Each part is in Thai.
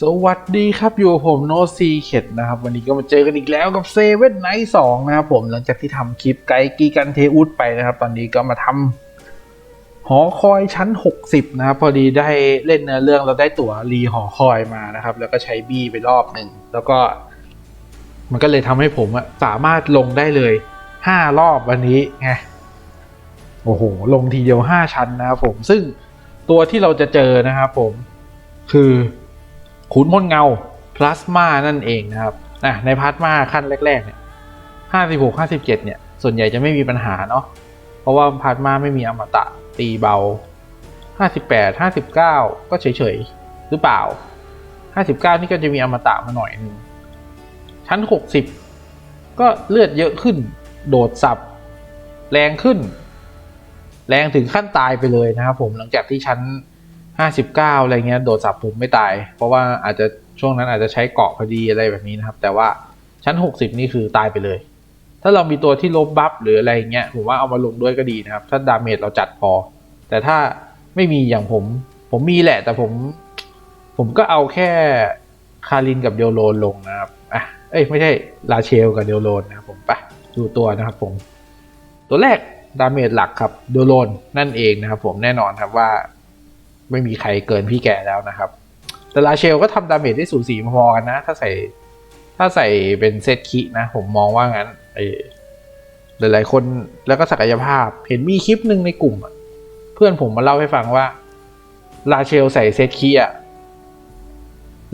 สวัสดีครับ อยู่ผมโนซีเข็ดนะครับ วันนี้ก็มาเจอกันอีกแล้วกับเซเว่นไนท์สองนะครับผมหลังจากที่ทำคลิปไกกีกันเทอุดไปนะครับ ตอนนี้ก็มาทำหอคอยชั้น 60 นะครับ พอดีได้เล่นเนื้อเรื่องเราได้ตั๋วรีหอคอยมานะครับ แล้วก็ใช้บี้ไปรอบหนึ่ง แล้วก็ มันก็เลยทำให้ผมสามารถลงได้เลย 5 รอบวันนี้ไงโอ้โห ลงทีเดียว 5 ชั้นนะครับผมซึ่งตัวที่เราจะเจอนะครับผมคือ ขุนพลเงาพลาสมานั่นเองนะครับอะในพลาสมาขั้นแรกๆเนี่ยห้าสิบหกห้าสิบเจ็ดเนี่ย ส่วนใหญ่จะไม่มีปัญหาเนาะเพราะว่าพลาสมาไม่มีอมตะตีเบาห้าสิบแปดห้าสิบเก้าก็เฉยๆ หรือเปล่าห้าสิบเก้านี่ก็จะมีอมตะมาหน่อยนึงชั้นหกสิบก็เลือดเยอะขึ้น โดดสับ แรงขึ้น แรงถึงขั้นตายไปเลยนะครับผมหลังจากที่ชั้น 59 อะไรเงี้ยโดดสับผมไม่ตาย เพราะว่าอาจจะช่วงนั้นอาจจะใช้เกาะพอดีอะไรแบบนี้นะครับ แต่ว่าชั้น 60 นี่คือตายไปเลย ถ้าเรามีตัวที่ลบบัฟหรืออะไรเงี้ยผมว่าเอามาลงด้วยก็ดีนะครับ ถ้าดาเมจเราจัดพอ แต่ถ้าไม่มีอย่างผม ผมมีแหละ แต่ผม ผมก็เอาแค่คารินกับเดลโลนลงนะครับอะเอ้ยไม่ใช่ลาเชลกับเดลโลนนะครับผมไปดูตัวนะครับผม ตัวแรกดาเมจหลักครับเดลโลนนั่นเองนะครับผมแน่นอนครับว่า ไม่มีใครเกินพี่แกแล้วนะครับ แต่ลาเชลก็ทำดาเมจได้สูสีพอกันนะ ถ้าใส่ถ้าใส่เป็นเซตคินะ ผมมองว่างั้นไอหลายๆคนแล้วก็ศักยภาพ เห็นมีคลิปหนึ่งในกลุ่ม เพื่อนผมมาเล่าให้ฟังว่าลาเชลใส่เซตคิอะ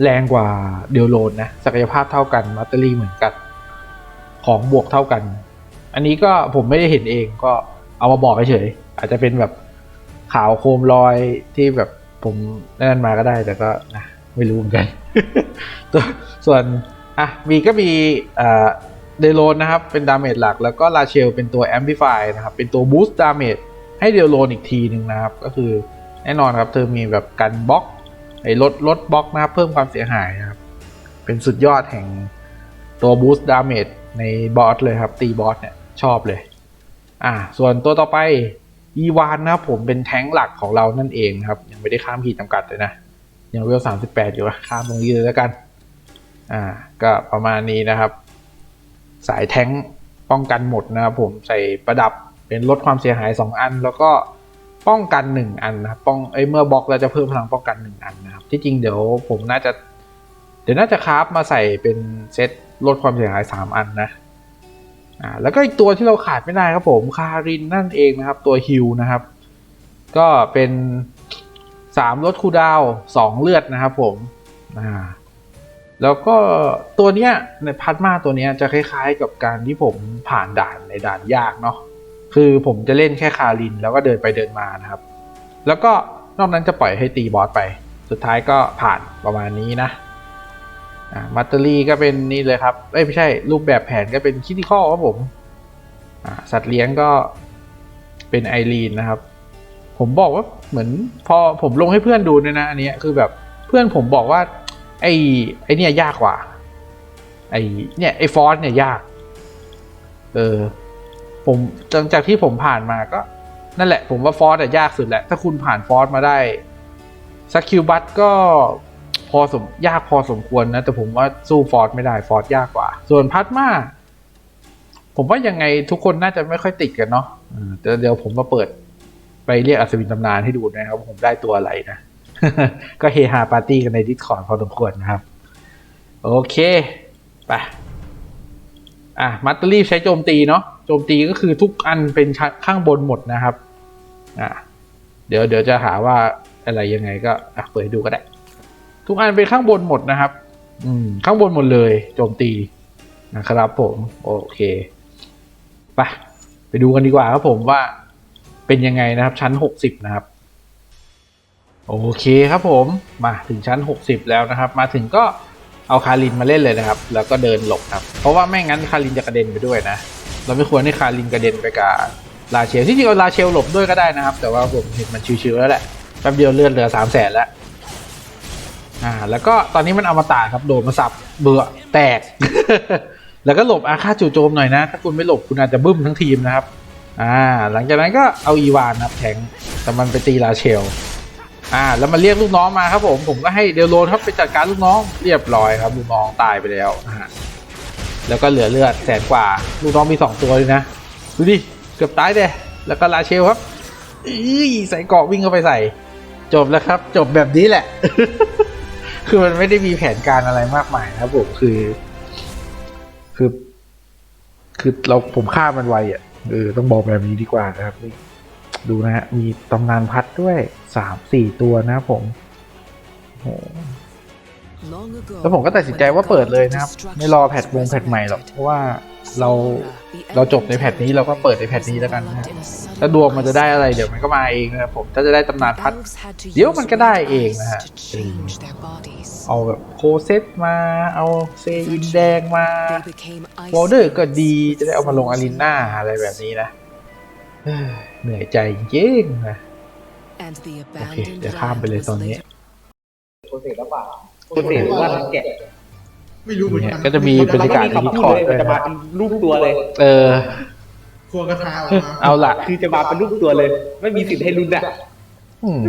แรงกว่าเดลโลนนะ ศักยภาพเท่ากันมัตเตอรี่เหมือนกัน ของบวกเท่ากัน อันนี้ก็ผมไม่ได้เห็นเองก็เอามาบอกเฉยๆอาจจะเป็นแบบ ข่าวโคมลอยที่แบบผมนั่นมาก็ได้แต่ก็นะไม่รู้เหมือนกันตัวส่วนอะมีก็มีเดโลนนะครับ เป็นดาเมจหลัก แล้วก็ลาเชลเป็นตัวแอมพลิฟายนะครับ เป็นตัวบูสต์ดาเมจให้เดโลนอีกทีหนึ่งนะครับ ก็คือแน่นอนครับ เธอมีแบบกันบล็อกไอ้ลดลดบล็อกนะครับเพิ่มความเสียหายนะครับ เป็นสุดยอดแห่งตัวบูสต์ดาเมจในบอสเลยครับ ตีบอสเนี่ยชอบเลย อ่า ส่วนตัวต่อไป อีวานนะครับผมเป็นแท้งหลักของเรานั่นเองครับ ยังไม่ได้ข้ามขีดจำกัดเลยนะ ยังเวลสามสิบแปดอยู่นะข้ามตรงนี้เลยแล้วกัน อ่า ก็ประมาณนี้นะครับ สายแท้งป้องกันหมดนะครับผมใส่ประดับเป็นลดความเสียหาย 2 อัน แล้วก็ป้องกัน 1 อันนะครับป้องไอ้เมื่อบล็อกเราจะเพิ่มพลังป้องกัน 1 อันนะครับ ที่จริงเดี๋ยวผมน่าจะ เดี๋ยวน่าจะคราฟมาใส่เป็นเซตลดความเสียหาย 3 อันนะ อ่าแล้วก็อีกตัวที่เราขาดไม่ได้ครับผมคารินนั่นเองนะครับ ตัวฮิวนะครับ ก็เป็นสามลดคูดาวน์สองเลือดนะครับผมอ่าแล้วก็ตัวเนี้ยในพัดมาตัวเนี้ยจะคล้ายๆ กับการที่ผมผ่านด่านในด่านยากเนาะคือผมจะเล่นแค่คารินแล้วก็เดินไปเดินมานะครับ แล้วก็นอกนั้นจะปล่อยให้ตีบอสไป สุดท้ายก็ผ่านประมาณนี้นะ มัตเตอรี่ก็เป็นนี่เลยครับเอ้ยไม่ใช่รูปแบบแผนก็เป็นคิติคอครับผมสัตว์เลี้ยงก็เป็นไอรีนนะครับ ผมบอกว่าเหมือนพอผมลงให้เพื่อนดูเนี่ยนะอันนี้คือแบบเพื่อนผมบอกว่า ไอ้ไอเนี่ยยากกว่า ไอเนี่ยไอฟอสเนี่ยยาก เออผมหลังจากที่ผมผ่านมาก็ นั่นแหละ ผมว่าฟอสอะยากสุดแหละ ถ้าคุณผ่านฟอสมาได้สกิลบัตก็ พอสมยากพอสมควรนะ แต่ผมว่าสู้ฟอร์ดไม่ได้ฟอร์ดยากกว่า ส่วนพัดมาผมว่ายังไงทุกคนน่าจะไม่ค่อยติดกันเนาะเออแต่เดี๋ยวผมมาเปิดไปเรียกอัศวินตำนานให้ดูนะครับ ผมได้ตัวอะไรนะ ก็เฮฮาปาร์ตี้กันในดิสคอร์ดพอสมควรนะครับ โอเค ไป อะ มัตเตอรี่ใช้โจมตีเนาะ โจมตีก็คือทุกอันเป็นข้างบนหมดนะครับ อะ เดี๋ยวเดี๋ยวจะหาว่าอะไรยังไงก็ อะ เปิดให้ดูก็ได้ ทุกอันเป็นข้างบนหมดนะครับ อืม ข้างบนหมดเลยโจมตีนะครับผมโอเคไปไปดูกันดีกว่าครับผมว่าเป็นยังไงนะครับ ชั้น 60 นะครับ โอเคครับผมมาถึงชั้น 60 แล้วนะครับ มาถึงก็เอาคารินมาเล่นเลยนะครับ แล้วก็เดินหลบครับ เพราะว่าไม่งั้นคารินจะกระเด็นไปด้วยนะ เราไม่ควรให้คารินกระเด็นไปกับลาเชลที่จริงเอาลาเชลหลบด้วยก็ได้นะครับ แต่ว่าผมเห็นมันชิวๆแล้วแหละแป๊บเดียวเลือดเหลือสามแสนแล้ว อ่าแล้วก็ตอนนี้มันเอามาตาครับโดดมาสับเบื่อแตก แล้วก็หลบอาฆาตจู่โจมหน่อยนะ ถ้าคุณไม่หลบคุณอาจจะบึ้มทั้งทีมนะครับอ่าหลังจากนั้นก็เอาอีวานนะครับแทงแต่มันไปตีลาเชลอ่าแล้วมันเรียกลูกน้องมาครับผมผมก็ให้เดลโลนครับไปจัดการลูกน้องเรียบร้อยครับลูกน้องตายไปแล้วนะฮะแล้วก็เหลือเลือดแสนกว่า ลูกน้องมีสองตัวเลยนะดูดิเกือบตายเลยแล้วก็ลาเชลครับอีใส่เกาะวิ่งเข้าไปใส่ จบแล้วครับ จบแบบนี้แหละ คือมันไม่ได้มีแผนการอะไรมากมายนะผมคือ คือ คือเราผมฆ่ามันไวอะเออต้องบอกแบบนี้ดีกว่านะครับนี่ดูนะฮะมีตำนานพัดด้วยสามสี่ตัวนะผมโอ้ แล้วผมก็ตัดสินใจว่าเปิดเลยนะครับ ไม่รอแพทวงแพทใหม่หรอกเพราะว่าเราเราจบในแพทนี้นี้เราก็เปิดในแพทนี้นี้แล้วกันนะถ้าดวงมันจะได้อะไรเดี๋ยวมันก็มาเองนะผมถ้าจะได้ตำนานพัด เดี๋ยวมันก็ได้เองนะฮะเอาแบบโคเซตมาเอาเซอินแดงมาวอลเดอร์ก็ดีจะได้เอามาลงอารีนาอะไรแบบนี้นะเหนื่อยใจจริงนะโอเคเดี๋ยวข้ามไปเลยตอนนี้โปรเซสแล้วเปล่า โปรเซสว่าน้ำแกะไม่รู้เหมือนเนี่ยกันก็จะมีบรรยากาศในมันดิก็สมีคอร์ดคำพูด้วยเลยมันจะมานะเป็นรูปตัวเลย เออ ครัวกระทาออกมาเอาละคือจะมาเป็นรูปตัวเลย ไม่มีสิทธิ์ให้ลุ้นอะอืม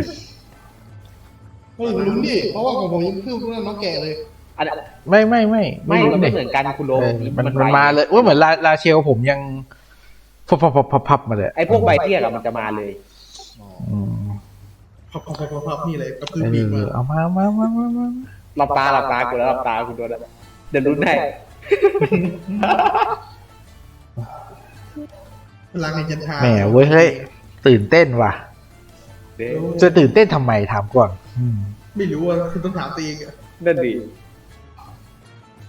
เฮ้ยลุ้นดิเพราะว่าของผมยังเพิ่มเรื่องน้องแก่เลยอันนั้นไม่ไม่ไม่ไม่รู้มันไม่ดิเหมือนกันคุณโดเออมันไวมันมาเลยว่าเหมือนลาลาเชลผมยังพับพับพับพับพับมาเลยไอ้พวกใบเทียกอะมันจะมาเลยอืมพับพับพับพับพับนี่เลยกระพืเออปีกมาอเอามามามามามา หลับตาหลับตากูแล้วหลับตาคุณโดนเดี๋ยวลุ้นให้พลังในจันทราแหมเว้ยเฮ้ยตื่นเต้นว่ะเดี๋ยวจะตื่นเต้นทำไมถามก่อนอืมไม่รู้ว่าคือต้องถามตัวเองอะนั่นดิ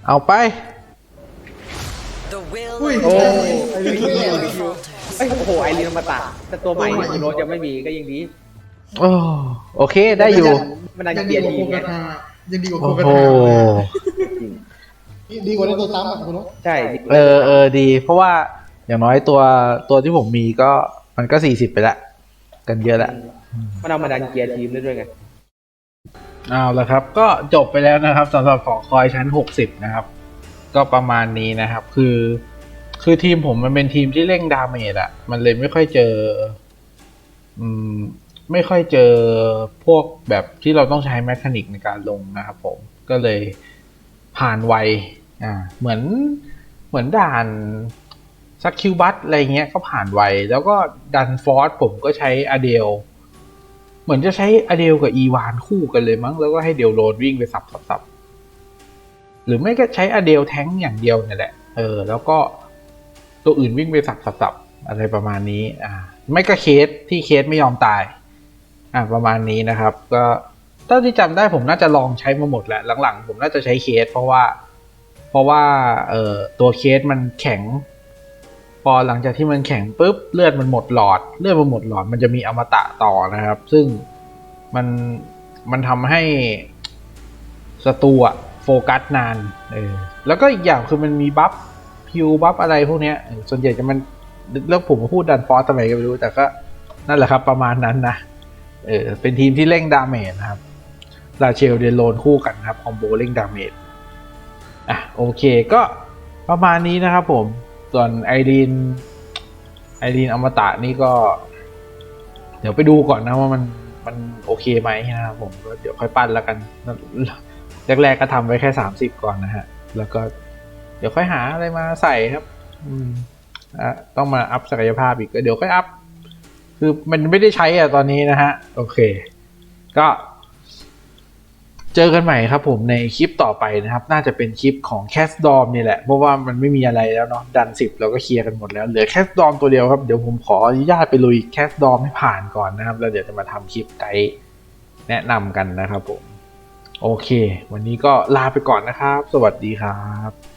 เอาไปอุ้ยโอ้ ไอ้เรื่องนี้ไอ้ยโอ้โหไอรีนอมาตะแต่ตัวใหม่เนี่ยคุณโดจะไม่มีก็ยังดี โอ้โอเคได้อยู่ มันน่ายัจะงเกลีดียดกว่าดีโคกไงระทา ยังดีกว่าโคโอ้กระโหทาดีกว่าในตัวซ้ำอะคุณน้องใช่เออเออดี เพราะว่าอย่างน้อยตัวตัวที่ผมมีก็มันก็สี่สิบไปละกันเยอะละ มันเอามาดันเกียร์ทีมได้ด้วยไง เอาละครับ ก็จบไปแล้วนะครับสำหรับของคอยชั้นหกสิบนะครับ ก็ประมาณนี้นะครับ คือ คือทีมผมมันเป็นทีมที่เร่งดาเมจอะมันเลยไม่ค่อยเจอ อืม ไม่ค่อยเจอพวกแบบที่เราต้องใช้แมคานิกในการลงนะครับผมก็เลยผ่านไวอ่าเหมือนเหมือนด่านซักคิวบัตอะไรเงี้ยก็ผ่านไว แล้วก็ดันฟอร์สผมก็ใช้อเดลเหมือนจะใช้อเดลกับอีวานคู่กันเลยมั้งแล้วก็ให้เดลโรนวิ่งไปสับสับสับหรือไม่ก็ใช้อเดลแท้งอย่างเดียวเนี่ยแหละเออแล้วก็ตัวอื่นวิ่งไปสับสับสับอะไรประมาณนี้อ่าไม่ก็เคสที่เคสไม่ยอมตาย อ่าประมาณนี้นะครับ ก็เท่าที่จำได้ผมน่าจะลองใช้มาหมดแหละหลังๆ ผมน่าจะใช้เคส เพราะว่า เพราะว่าเอ่อตัวเคสมันแข็ง พอหลังจากที่มันแข็งปุ๊บเลือดมันหมดหลอด เลือดมันหมดหลอดมันจะมีอมตะต่อนะครับ ซึ่งมันมันทำให้ศัตรูอะโฟกัสนานเออแล้วก็อีกอย่างคือมันมีบัฟพิวบัฟอะไรพวกเนี้ยส่วนใหญ่จะมันเรื่องผมมาพูดดันฟอสทำไมก็ไม่รู้แต่ก็นั่นแหละครับประมาณนั้นนะ เออเป็นทีมที่เร่งดาเมจนะครับลาเชลเดนโลนคู่กันครับคอมโบเร่งดาเมจอะโอเคก็ประมาณนี้นะครับผม ส่วนไอรีนไอรีนอมตะนี่ก็ เดี๋ยวไปดูก่อนนะว่ามันมันโอเคไหมนะครับผมก็เดี๋ยวค่อยปั้นแล้วกัน แรกๆก็ทำไว้แค่สามสิบก่อนนะฮะ แล้วก็เดี๋ยวค่อยหาอะไรมาใส่ครับ อืมอะต้องมาอัพศักยภาพอีกก็เดี๋ยวค่อยอัพ คือมันไม่ได้ใช้อะตอนนี้นะฮะ โอเค ก็ เจอกันใหม่ครับผมในคลิปต่อไปนะครับ น่าจะเป็นคลิปของแคสดอมนี่แหละ เพราะว่ามันไม่มีอะไรแล้วเนาะดันสิบเราก็เคลียร์กันหมดแล้ว เหลือแคสดอมตัวเดียวครับ เดี๋ยวผมขออนุญาตไปลุยแคสดอมให้ผ่านก่อนนะครับ แล้วเดี๋ยวจะมาทำคลิปไกด์แนะนำกันนะครับผม โอเค วันนี้ก็ลาไปก่อนนะครับ สวัสดีครับ